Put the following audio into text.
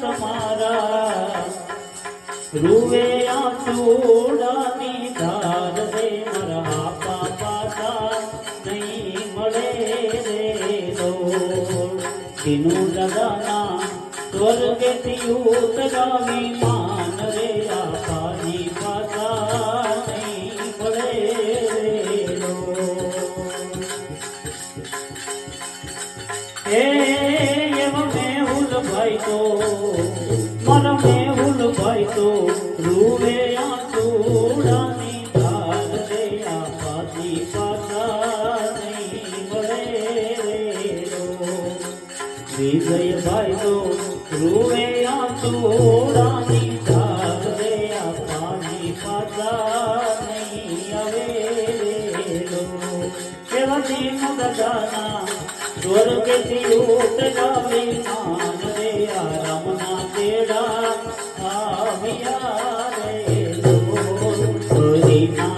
તમારા રૂવે આ ચૂડાની ધાર રે મારા પાપા નહીં તેનું દાદાના સ્વર્ગેથી ઉતરાવી માન રે આપાની પાતા નહીં પડે એ એમ મેહુલ ભાઈ તો વિજયભાઈ તો રૂવે દિન દાદાના સ્વર્ગથી ઉતરાવી માન રે આરામના તેડા આવ્યા રે. હરિના